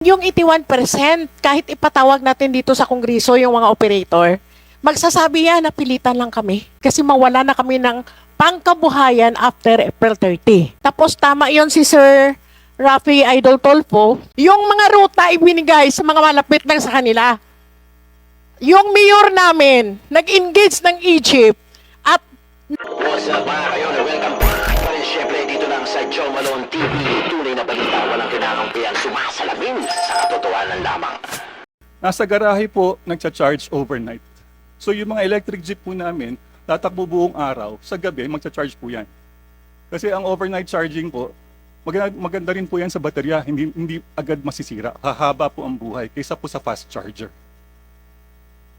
Yung 81%, kahit ipatawag natin dito sa Kongreso yung mga operator, magsasabi yan na pilitan lang kami. Kasi mawala na kami ng pangkabuhayan after April 30. Tapos tama yon si Sir Rafi Idol Tolpo, yung mga ruta ibinigay sa mga malapit lang sa kanila. Yung mayor namin, nag-engage ng Egypt at What's up mga kayon? Welcome back pa rin syempre dito lang sa Joe Malone TV. Tunay na balita, kinakampihan, sumasalamin sa katotohanan lamang. Nasa garahe po, nagcha-charge overnight. So yung mga electric jeep po namin, tatakbo buong araw, sa gabi, magcha-charge po yan. Kasi ang overnight charging po, maganda, maganda rin po yan sa baterya, hindi, hindi agad masisira. Hahaba po ang buhay kaysa po sa fast charger.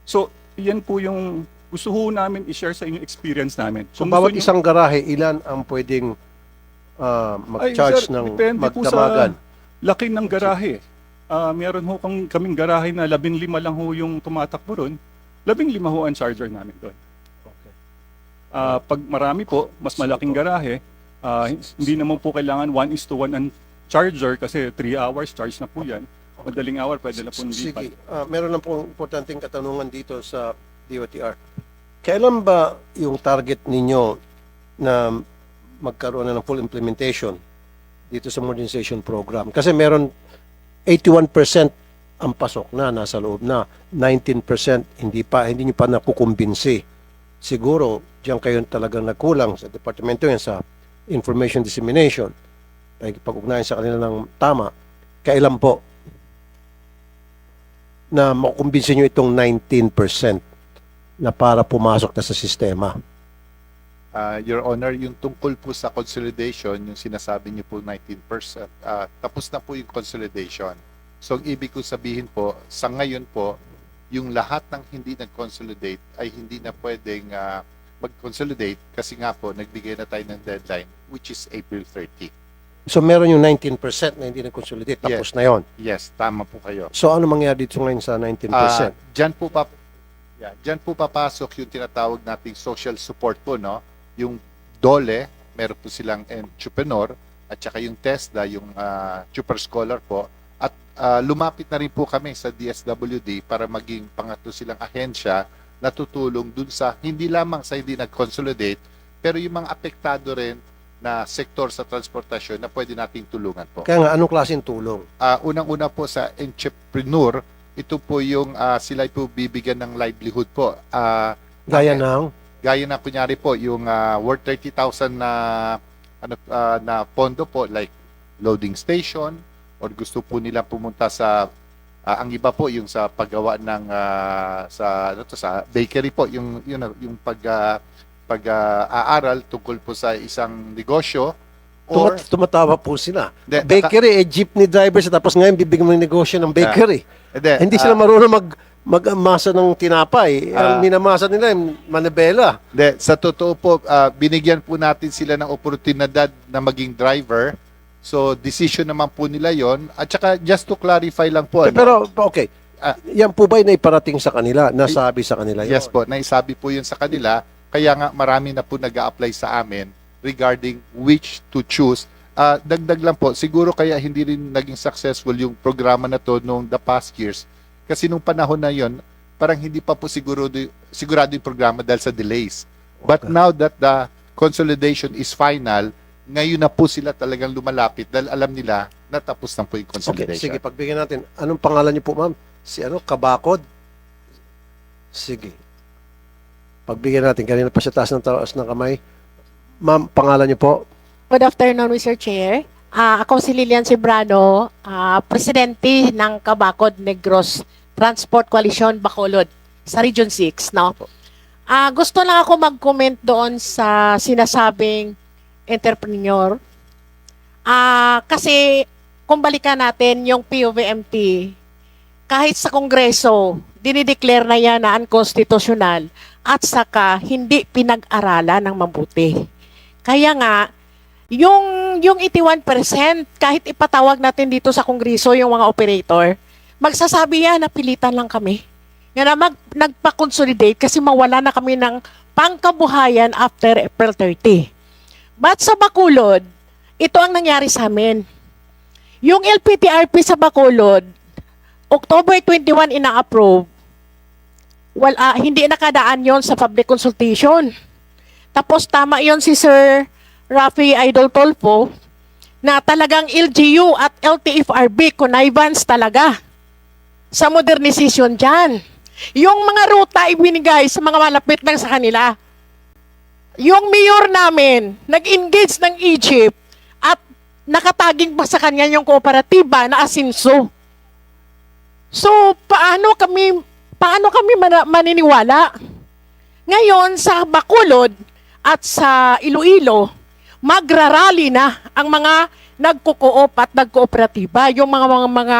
So, yan po yung gusto ho namin i-share sa inyo experience namin. So, Kung bawat nyo- isang garahe, ilan ang pwedeng ah, Ay, mag-charge sir, ng depende po magdamagan? sa laki ng garahe. Ah, meron ho kang, kaming garahe na labing lima lang ho yung tumatakbo ron. Labing lima ho ang charger namin doon. Okay. Ah, pag marami po, mas malaking garahe, ah, hindi naman po kailangan 1 is to 1 ang charger kasi 3 hours charge na po yan. Madaling hour, pwede na po nilipat. Sige, ah, meron lang pong importanteng katanungan dito sa DOTR. Kailan ba yung target ninyo na magkaroon na ng full implementation dito sa modernization program? Kasi meron 81% ang pasok na, nasa loob na. 19% hindi pa, hindi nyo pa nakukumbinsi. Siguro, diyan kayo talagang nagkulang sa departamento yan sa information dissemination. Pag-ugnayan sa kanila ng tama. Kailan po na makukumbinsin nyo itong 19% na para pumasok na sa sistema. Ah, Your Honor, yung tungkol po sa consolidation, yung sinasabi niyo po 19%, ah, tapos na po yung consolidation. So, ang ibig ko sabihin po, sa ngayon po, yung lahat ng hindi nag-consolidate ay hindi na pwedeng ah, mag-consolidate kasi nga po, nagbigay na tayo ng deadline, which is April 30. So meron yung 19% na hindi na-consolidate, tapos na yon. Yes, tama po kayo. So ano mangyari dito ngayon sa 19%? Ah, diyan po pa yeah, diyan po papasok yung tinatawag nating social support po no. Yung DOLE, meron po silang entrepreneur at saka yung TESDA, yung ah, super scholar po at ah, lumapit na rin po kami sa DSWD para maging pangatlo silang ahensya na tutulong dun sa hindi lamang sa hindi nag-consolidate pero yung mga apektado rin na sektor sa transportasyon na pwede nating tulungan po. Kaya nga, anong klaseng tulong? Ah, unang-una po sa entrepreneur, ito po yung ah, sila po bibigyan ng livelihood po. Ah, Gaya ng, gaya na kunyari po yung ah, worth 30,000 na ano ah, na pondo po like loading station or gusto po nila pumunta sa ah, ang iba po yung sa paggawa ng ah, sa ano to sa bakery po yung yun yung pag ah, pag ah, aaral tungkol po sa isang negosyo or tumat- tumatawa po sila. Hindi, Bakery, eh, jeepney drivers, tapos ngayon bibigyan mo ng negosyo ng bakery. Hindi, Hindi ah, sila marunong mag mag-amasa ng tinapay. Ang Ah. minamasa nila, yung manabela. De, sa totoo po, ah, binigyan po natin sila ng oportunidad na maging driver. So, decision naman po nila yon At saka, just to clarify lang po. ano, Pero, okay, Ah. yan po ba ay naiparating sa kanila? Nasabi sa kanila yun? yes po, naisabi po yun sa kanila. Kaya nga, marami na po nag apply sa amin regarding which to choose. Ah, dagdag lang po, siguro kaya hindi rin naging successful yung programa na to noong the past years. Kasi nung panahon na yon parang hindi pa po siguro sigurado yung programa dahil sa delays. But Okay. now that the consolidation is final, ngayon na po sila talagang lumalapit dahil alam nila na tapos na po yung Okay, consolidation. sige, pagbigyan natin. Anong pangalan niyo po, ma'am? Si ano, Kabakod? Sige. Pagbigyan natin. Kanina pa siya taas ng taas ng kamay. Ma'am, pangalan niyo po? Good afternoon, Mr. Chair. Ah, ako si Lilian Cebrano, ah, presidente ng Kabakod Negros Transport Coalition Bacolod sa Region 6, no? Ah, gusto lang ako mag-comment doon sa sinasabing entrepreneur. Ah, kasi kung balikan natin yung POVMT, kahit sa Kongreso, dinideclare na yan na unconstitutional at saka hindi pinag-aralan ng mabuti. Kaya nga, yung, yung 81%, kahit ipatawag natin dito sa Kongreso yung mga operator, magsasabi yan na pilitan lang kami. Nga na mag, nagpa-consolidate kasi mawala na kami ng pangkabuhayan after April 30. But sa Bacolod, ito ang nangyari sa amin. Yung LPTRP sa Bacolod, October 21 ina-approve, wala, hindi nakadaan yon sa public consultation. Tapos tama yon si Sir Rafi Idol Tolpo na talagang LGU at LTFRB connivance talaga sa modernization dyan. Yung mga ruta ibinigay sa mga malapit lang sa kanila. Yung mayor namin, nag-engage ng Egypt at nakataging pa sa kanya yung kooperatiba na Asinso. So, paano kami paano kami mana- maniniwala? Ngayon, sa Bacolod at sa Iloilo, magrarally na ang mga nagko-coop at nagkooperatiba, yung mga mga, mga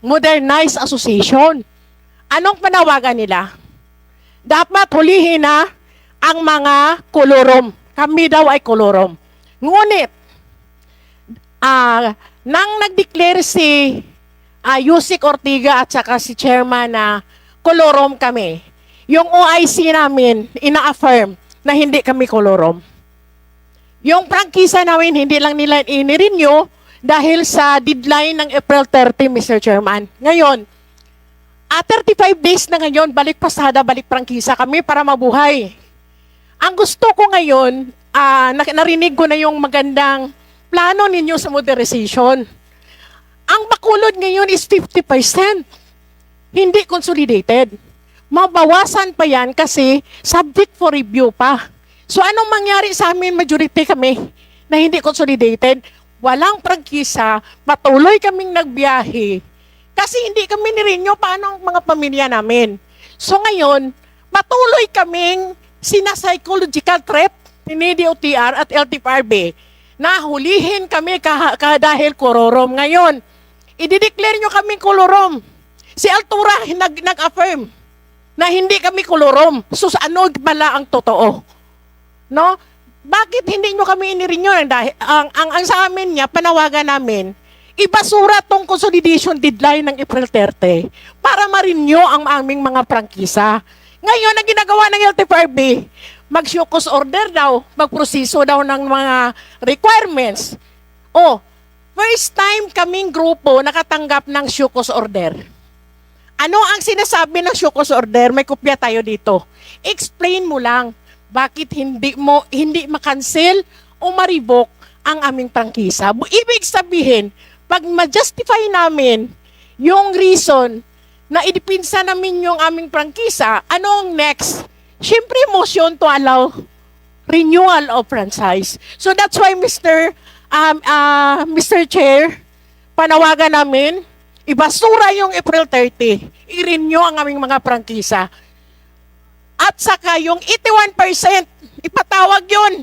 modernized association. Anong panawagan nila? Dapat hulihin na ang mga kolorom. Kami daw ay kolorom. Ngunit, ah nang nag-declare si ah, Yusik Ortiga at saka si chairman na kolorom kami, yung OIC namin ina-affirm na hindi kami kolorom. Yung prangkisa namin, hindi lang nila inirenew dahil sa deadline ng April 30, Mr. Chairman. Ngayon, at 35 days na ngayon, balik pasada, balik prangkisa kami para mabuhay. Ang gusto ko ngayon, ah, nak- narinig ko na yung magandang plano ninyo sa modernization. Ang bakulod ngayon is 50%. Hindi consolidated. Mabawasan pa yan kasi subject for review pa. So anong mangyari sa amin, majority kami, na hindi consolidated? Walang prangkisa, patuloy kaming nagbiyahe. Kasi hindi kami nirinyo paano ang mga pamilya namin. So ngayon, patuloy kaming sinapsychological threat ni DOTR at LTFRB na hulihin kami kah- ka dahil kororom. Ngayon, idideclare nyo kami kolorom. Si Altura nag, nag-affirm na hindi kami kolorom. So ano pala ang totoo? No? Bakit hindi nyo kami inirinyo? Dahil ang, ang, ang sa amin niya, panawagan namin, ibasura tong consolidation deadline ng April 30 para marinyo ang aming mga prangkisa. Ngayon, ang ginagawa ng LTFRB, mag-showcause order daw, magproseso daw ng mga requirements. Oh, first time kaming grupo nakatanggap ng showcause order. Ano ang sinasabi ng showcause order? May kopya tayo dito. Explain mo lang bakit hindi mo hindi makancel o ma-revoke ang aming prangkisa. Ibig sabihin, pag ma-justify namin yung reason na idipinsa namin yung aming prangkisa, anong next? Siyempre, motion to allow renewal of franchise. So that's why Mr. Um, uh, Mr. Chair, panawagan namin, ibasura yung April 30, i-renew ang aming mga prangkisa. At saka yung 81%, ipatawag yun.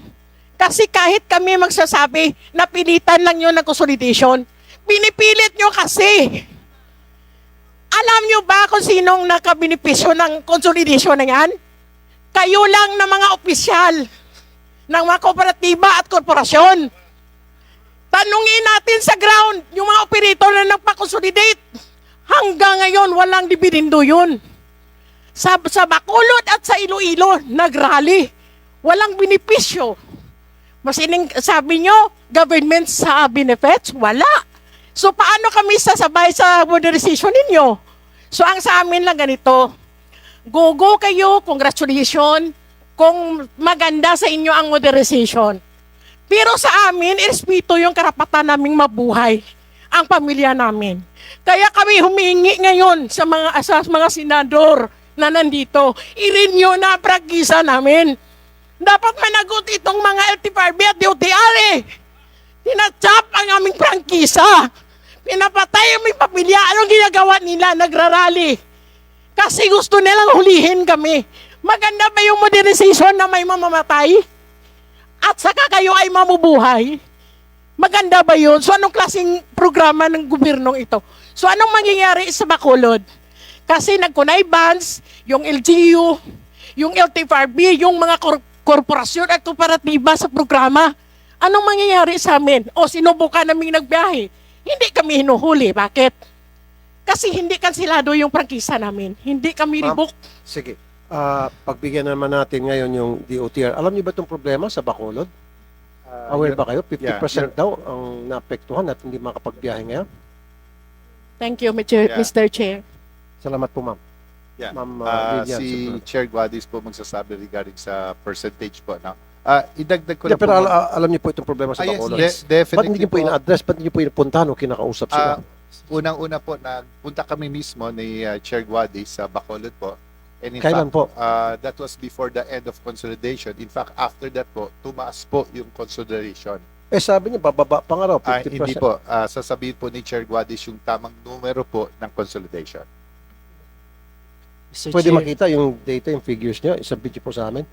Kasi kahit kami magsasabi, napilitan lang yun ng consolidation. Pinipilit nyo kasi. Alam nyo ba kung sinong nakabinipisyo ng consolidation na yan? Kayo lang na mga opisyal ng mga kooperatiba at korporasyon. Tanungin natin sa ground, yung mga operator na nagpa-consolidate. Hanggang ngayon, walang dibidindo yun. Sa, sa Bacolod at sa Iloilo, nagrally. Walang benepisyo. Mas ining, sabi nyo, government sa benefits? Wala. So paano kami sasabay sa modernization ninyo? So ang sa amin lang ganito, go-go kayo, congratulations, kung maganda sa inyo ang modernization. Pero sa amin, irespeto yung karapatan naming mabuhay ang pamilya namin. Kaya kami humingi ngayon sa mga sa mga senador na nandito, i-renew na ang prangkisa namin. Dapat managot itong mga LTFRB at DOTR eh. Tinachap ang aming prangkisa. Pinapatay ang aming pamilya. Anong ginagawa nila? Nagrarally. Kasi gusto nilang hulihin kami. Maganda ba yung modernization na may mamamatay? At saka kayo ay mamubuhay? Maganda ba yun? So anong klaseng programa ng gobyernong ito? So anong mangyayari sa Bacolod? Kasi nag-connivance, yung LGU, yung LTFRB, yung mga kor- korporasyon at kooperatiba sa programa. Anong mangyayari sa amin? O sinubukan naming nagbiyahe? Hindi kami hinuhuli. Bakit? Kasi hindi kansilado yung prangkisa namin. Hindi kami Ma'am, ribok. Sige. Ah, pagbigyan naman natin ngayon yung DOTR. Alam niyo ba itong problema sa Bacolod? Uh, Aware ba kayo? 50% Yeah, daw ang naapektuhan at hindi makapagbiyahe ngayon. Thank you, Mr. Yeah. Mr. Chair. Salamat po, ma'am. Yeah. Ma'am uh, Ah, Lilian. si Sobrano. Chair Guadis po magsasabi regarding sa percentage po. No? Ah, idagdag ko Yeah, lang pero po. al- al- alam niyo po itong problema sa Ah, yes, Bacolod. de- definitely Ba't hindi niyo po ina-address? Ba't hindi niyo po inapuntahan o kinakausap sila? Ah, unang-una po, nagpunta kami mismo ni uh, Chair Guadis sa Bacolod po. And in Kailan fact, po? uh, that was before the end of consolidation. In fact, after that po, tumaas po yung consolidation. Eh sabi niyo, bababa pa nga raw, 50%. Ah, hindi po. Ah, sasabihin po ni Chair Guadis yung tamang numero po ng consolidation. Mr. Pwede Chair, makita yung data, yung figures niyo, isabit niyo po sa amin.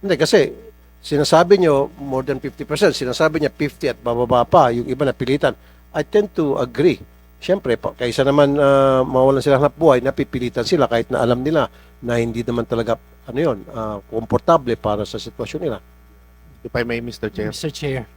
Hindi, kasi sinasabi niyo more than 50%, sinasabi niya 50 at bababa pa, yung iba napilitan. I tend to agree. Siyempre, kaysa naman ah, mawalan sila ng buhay, napipilitan sila kahit na alam nila na hindi naman talaga ano yun, ah, komportable para sa sitwasyon nila. If I may, Mr. Chair. Mr. Chair.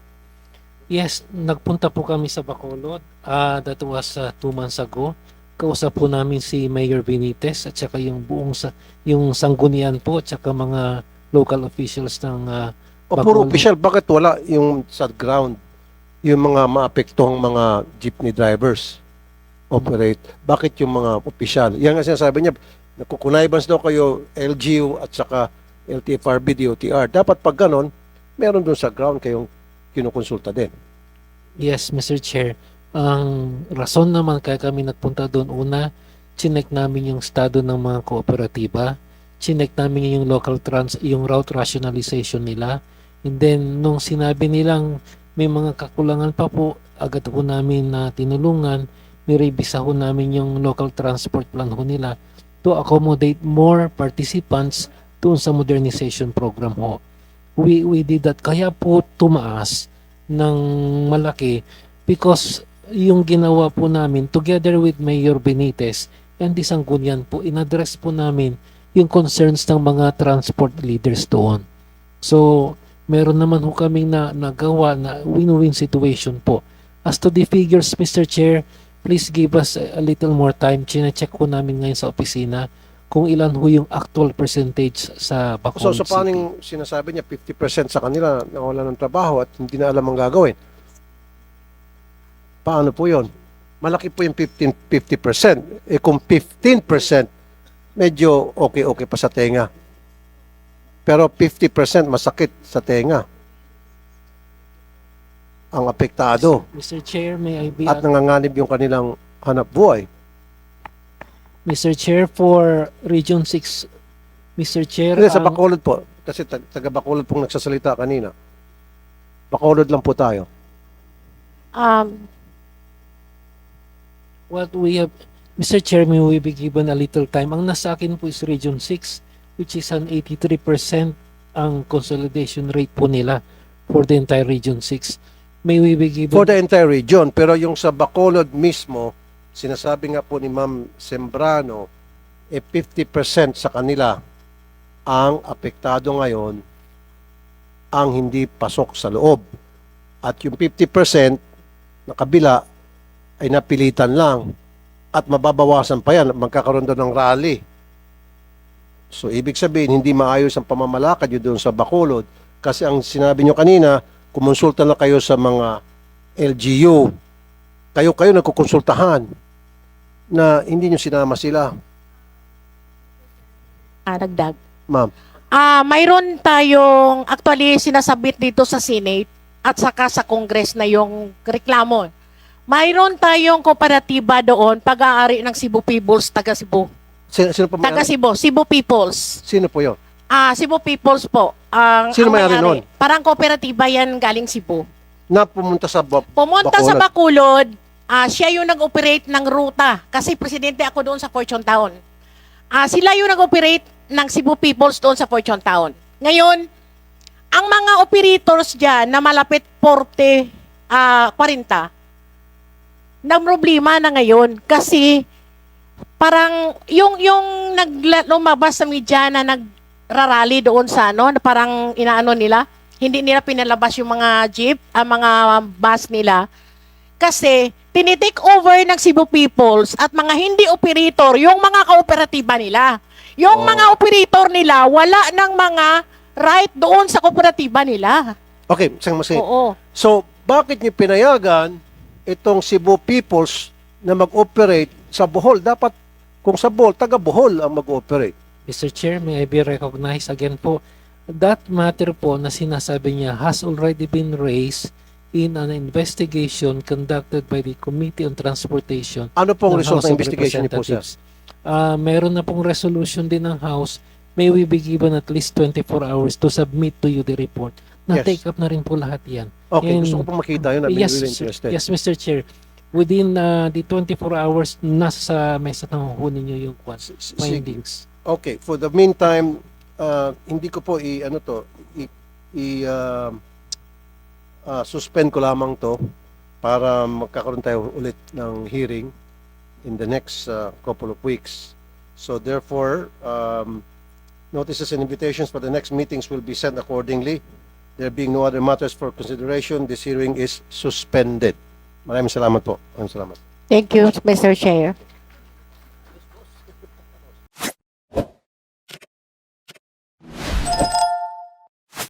Yes, nagpunta po kami sa Bacolod. Ah, that was uh, two months ago. Kausap po namin si Mayor Benitez at saka yung buong sa yung sanggunian po at saka mga local officials ng ah, O puro Bacolod. official, bakit wala yung sa ground, yung mga maapektuhang mga jeepney drivers operate? Bakit yung mga official? Yan nga sinasabi niya, nakukunaybans daw kayo LGU at saka LTFRB, DOTR. Dapat pag ganon, meron doon sa ground kayong kinukonsulta din. Yes, Mr. Chair. Ang rason naman kaya kami nagpunta doon, una, chinek namin yung estado ng mga kooperatiba, chinek namin yung local trans, yung route rationalization nila, and then nung sinabi nilang may mga kakulangan pa po, agad po namin na tinulungan, nirevisa ho namin yung local transport plan ho nila to accommodate more participants doon sa modernization program ho. We, we did that. Kaya po tumaas ng malaki because yung ginawa po namin together with Mayor Benitez and Sanggunian po, inaddress po namin yung concerns ng mga transport leaders doon. So, meron naman ho kaming na, nagawa na win-win situation po. As to the figures, Mr. Chair, please give us a, a little more time. Chine-check po namin ngayon sa opisina kung ilan ho yung actual percentage sa So, Bacolod so City. paano yung sinasabi niya 50% sa kanila na wala ng trabaho at hindi na alam ang gagawin? Paano po yon? Malaki po yung 15, 50%. Eh kung 15%, medyo okay-okay pa sa tenga. Pero 50% masakit sa tenga. Ang apektado Mr. Chair, may I be at nanganganib yung kanilang hanap buhay. Mr. Chair, for Region 6, Mr. Chair, Hindi, sa ang- Bacolod po. Kasi tag- taga Bacolod pong nagsasalita kanina. Bacolod lang po tayo. Um, what we have, Mr. Chair, may we be given a little time. Ang nasa akin po is Region 6, which is an 83% ang consolidation rate po nila for the entire Region 6. May we be given... For the entire region. Pero yung sa Bacolod mismo, sinasabi nga po ni Ma'am Sembrano, eh 50% sa kanila ang apektado ngayon ang hindi pasok sa loob. At yung 50% na kabila ay napilitan lang at mababawasan pa yan. Magkakaroon doon ng rally. So, ibig sabihin, hindi maayos ang pamamalakad yun doon sa Bacolod kasi ang sinabi nyo kanina, kumonsulta na kayo sa mga LGU. Kayo-kayo nagkukonsultahan na hindi nyo sinama sila. ah, nagdag. Ma'am, Ah, mayroon tayong actually sinasabit dito sa Senate at saka sa Congress na yung reklamo. Mayroon tayong kooperatiba doon, pag-aari ng Cebu Peoples, taga Cebu. sino, sino po may Taga Cebu, Cebu Peoples. Sino po yun? Ah, Cebu Peoples po. Ang Sino ang may-ari nun? Parang kooperatiba yan galing Cebu. Na pumunta sa ba- Pumunta sa Bacolod. Bacolod, ah, siya yung nag-operate ng ruta kasi presidente ako doon sa Fortune Town. Ah, sila yung nag-operate ng Cebu Peoples doon sa Fortune Town. Ngayon, ang mga operators diyan na malapit 40, ah, 40, na problema na ngayon kasi parang yung yung nagla- lumabas sa media na nagrarally doon sa ano, na parang inaano nila, hindi nila pinalabas yung mga jeep, ang mga bus nila. Kasi tinitake over ng Cebu Peoples at mga hindi operator yung mga kooperatiba nila. Yung Oh. mga operator nila wala ng mga right doon sa kooperatiba nila. Okay, isang. Oo. So, bakit niyo pinayagan itong Cebu Peoples na mag-operate sa Bohol? Dapat, kung sa Bohol, taga Bohol ang mag-operate. Mr. Chair, may I be recognized again po? That matter po na sinasabi niya has already been raised in an investigation conducted by the Committee on Transportation Ano pong ng result ng investigation niyo po, sir? Ah, meron na pong resolution din ng House. May we be given at least 24 hours to submit to you the report. Yes. Na-take up na rin po lahat yan. Okay, And- gusto ko pong makita yun. I'm yes, really interested. yes, Mr. Chair. Within uh, the 24 hours, nasa sa mesa ng hunin niyo yung findings. Okay, for the meantime, uh, hindi ko po i ano to, i, i uh, uh, suspend ko lamang to para magkakaroon tayo ulit ng hearing in the next uh, couple of weeks. So therefore, um, notices and invitations for the next meetings will be sent accordingly. There being no other matters for consideration, this hearing is suspended. Maraming salamat po. Maraming salamat. Thank you, Mr. Chair.